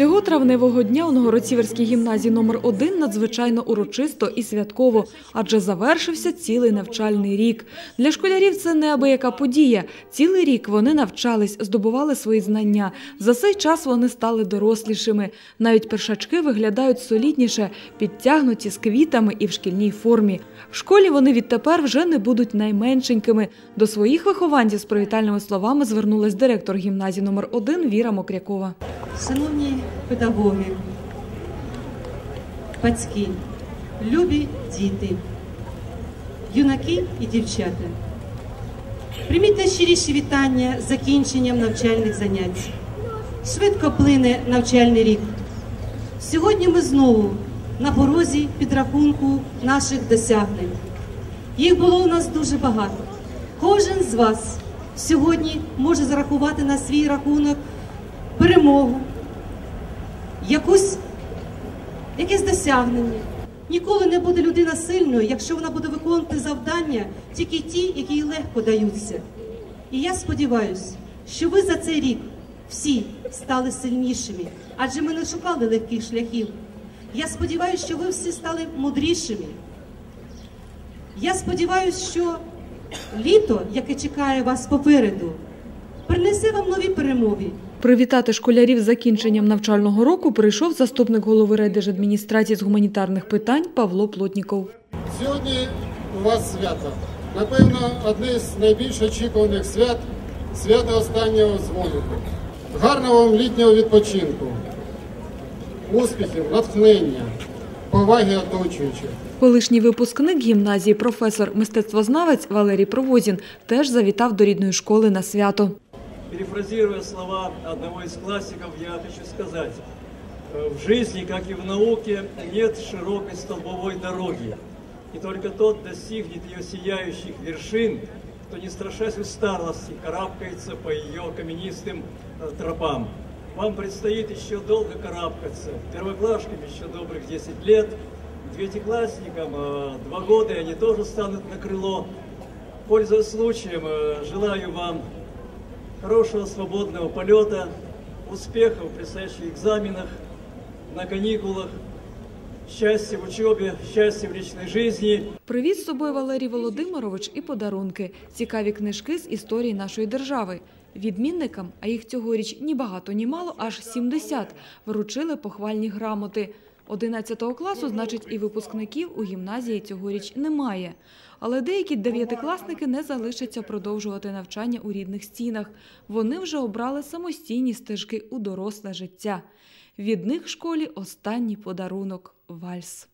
Цього травневого дня у Новгород-Сіверській гімназії номер 1 надзвичайно урочисто і святково, адже завершився цілий навчальний рік. Для школярів це неабияка подія. Цілий рік вони навчались, здобували свої знання. За цей час вони стали дорослішими. Навіть першачки виглядають солідніше, підтягнуті з квітами і в шкільній формі. В школі вони відтепер вже не будуть найменшенькими. До своїх вихованців з привітальними словами звернулась директор гімназії номер 1 Віра Мокрякова. Шановні педагоги, батьки, любі діти, юнаки і дівчата, прийміть найщиріші вітання з закінченням навчальних занять. Швидко плине навчальний рік. Сьогодні ми знову на порозі підрахунку наших досягнень. Їх було у нас дуже багато. Кожен з вас сьогодні може зарахувати на свій рахунок перемогу, якусь, якесь досягнення. Ніколи не буде людина сильною, якщо вона буде виконувати завдання тільки ті, які їй легко даються. І я сподіваюся, що ви за цей рік всі стали сильнішими, адже ми не шукали легких шляхів. Я сподіваюся, що ви всі стали мудрішими. Я сподіваюся, що літо, яке чекає вас попереду, принесе вам нові перемоги. Привітати школярів з закінченням навчального року прийшов заступник голови райдержадміністрації з гуманітарних питань Павло Плотніков. Сьогодні у вас свято. Напевно, одне з найбільш очікуваних свят свято останнього дзвонику. Гарного вам літнього відпочинку, успіхів, натхнення, поваги оточуючих. Колишній випускник гімназії, професор мистецтвознавець Валерій Провозін теж завітав до рідної школи на свято. Перефразируя слова одного из классиков, я хочу сказать, э, в жизни, как и в науке, нет широкой столбовой дороги. И только тот достигнет ее сияющих вершин, кто, не страшась усталости, карабкается по ее каменистым э, тропам. Вам предстоит еще долго карабкаться. Первоклашкам еще добрых 10 лет, девятиклассникам э, два года, и они тоже станут на крыло. Пользуясь случаем, желаю вам хорошего свободного полета, успехов в предстоящих экзаменах, на каникулах, счастья в учебе, счастья в личной жизни. Привіз з собою Валерій Володимирович і подарунки – цікаві книжки з історії нашої держави. Відмінникам, а їх цьогоріч ні багато, ні мало, аж 70, вручили похвальні грамоти. 11 класу, значить, і випускників у гімназії цьогоріч немає. Але деякі дев'ятикласники не залишаться продовжувати навчання у рідних стінах. Вони вже обрали самостійні стежки у доросле життя. Від них школі останній подарунок – вальс.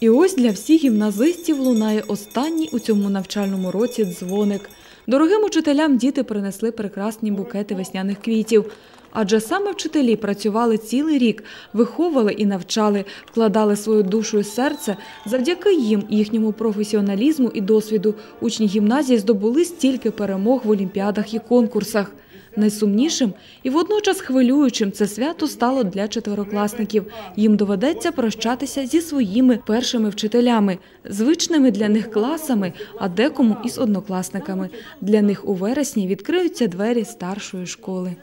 І ось для всіх гімназистів лунає останній у цьому навчальному році дзвоник. Дорогим учителям діти принесли прекрасні букети весняних квітів. Адже саме вчителі працювали цілий рік, виховували і навчали, вкладали свою душу і серце. Завдяки їм, їхньому професіоналізму і досвіду, учні гімназії здобули стільки перемог в олімпіадах і конкурсах. Найсумнішим і водночас хвилюючим це свято стало для четверокласників. Їм доведеться прощатися зі своїми першими вчителями, звичними для них класами, а декому із однокласниками. Для них у вересні відкриються двері старшої школи.